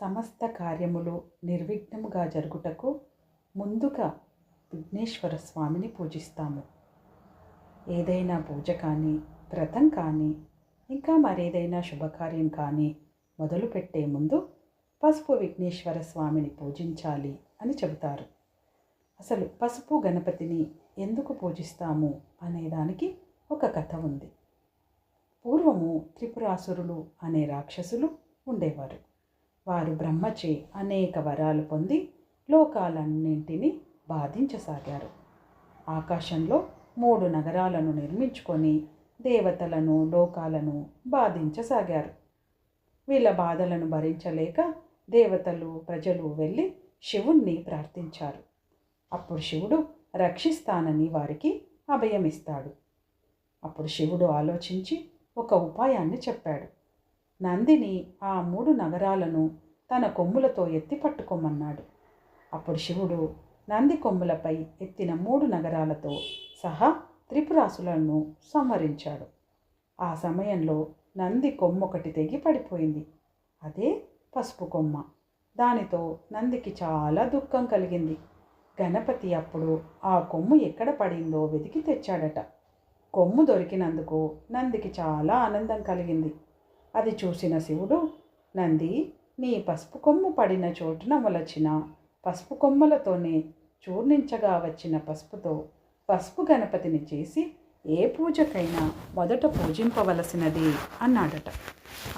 సమస్త కార్యములు నిర్విఘ్నముగా జరుగుటకు ముందుగా విఘ్నేశ్వర స్వామిని పూజిస్తాము. ఏదైనా పూజ కానీ వ్రతం కానీ ఇంకా మరేదైనా శుభకార్యం కానీ మొదలుపెట్టే ముందు పసుపు విఘ్నేశ్వర స్వామిని పూజించాలి అని చెబుతారు. అసలు పసుపు గణపతిని ఎందుకు పూజిస్తాము అనేదానికి ఒక కథ ఉంది. పూర్వము త్రిపురాసురులు అనే రాక్షసులు ఉండేవారు. వారు బ్రహ్మచే అనేక వరాలు పొంది లోకాలన్నింటినీ బాధించసాగారు. ఆకాశంలో మూడు నగరాలను నిర్మించుకొని దేవతలను లోకాలను బాధించసాగారు. వీళ్ళ బాధలను భరించలేక దేవతలు ప్రజలు వెళ్ళి శివుణ్ణి ప్రార్థించారు. అప్పుడు శివుడు రక్షిస్తానని వారికి అభయమిస్తాడు. అప్పుడు శివుడు ఆలోచించి ఒక ఉపాయాన్ని చెప్పాడు. నందిని ఆ మూడు నగరాలను తన కొమ్ములతో ఎత్తి పట్టుకోమన్నాడు. అప్పుడు శివుడు నంది కొమ్ములపై ఎత్తిన మూడు నగరాలతో సహా త్రిపురాసులను సంహరించాడు. ఆ సమయంలో నంది కొమ్మొకటి తెగి పడిపోయింది. అదే పసుపు కొమ్మ. దానితో నందికి చాలా దుఃఖం కలిగింది. గణపతి అప్పుడు ఆ కొమ్ము ఎక్కడ పడిందో వెతికి తెచ్చాడట. కొమ్ము దొరికినందుకు నందికి చాలా ఆనందం కలిగింది. అది చూసిన శివుడు నంది నీ పసుపు కొమ్ము పడిన చోటున మొలచిన పసుపు కొమ్మలతోనే చూర్ణించగా వచ్చిన పసుపుతో పసుపు గణపతిని చేసి ఏ పూజకైనా మొదట పూజింపవలసినది అన్నాడట.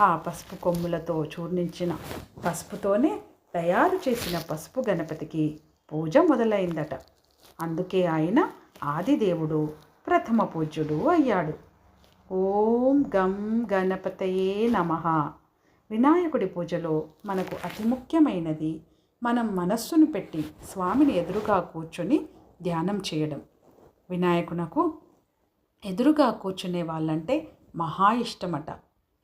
ఆ పసుపు కొమ్ములతో చూర్ణించిన పసుపుతోనే తయారు చేసిన పసుపు గణపతికి పూజ మొదలైందట. అందుకే ఆయన ఆదిదేవుడు ప్రథమ పూజ్యుడు అయ్యాడు. ఓం గం గణపతయే నమ. వినాయకుడి పూజలో మనకు అతి ముఖ్యమైనది మనం మనస్సును పెట్టి స్వామిని ఎదురుగా కూర్చొని ధ్యానం చేయడం. వినాయకునకు ఎదురుగా కూర్చునే వాళ్ళంటే మహా ఇష్టమట.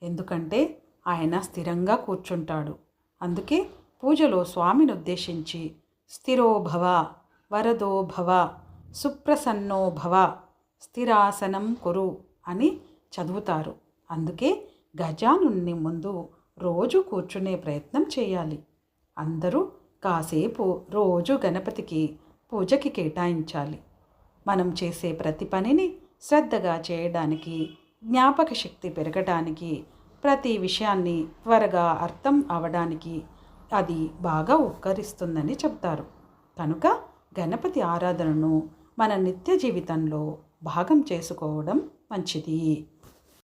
ఎందుకంటే ఆయన స్థిరంగా కూర్చుంటాడు. అందుకే పూజలో స్వామిని ఉద్దేశించి స్థిరోభవ వరదోభవ వరదో భవ సుప్రసన్నో భవ స్థిరాసనం కురు అని చదువుతారు. అందుకే గజానుని ముందు రోజు కూర్చునే ప్రయత్నం చేయాలి. అందరూ కాసేపు రోజు గణపతికి పూజకి కేటాయించాలి. మనం చేసే ప్రతి పనిని శ్రద్ధగా చేయడానికి జ్ఞాపక శక్తి పెరగడానికి ప్రతి విషయాన్ని త్వరగా అర్థం అవడానికి అది బాగా ఉపకరిస్తుందని చెప్తారు. కనుక గణపతి ఆరాధనను మన నిత్య జీవితంలో భాగం చేసుకోవడం మంచిది.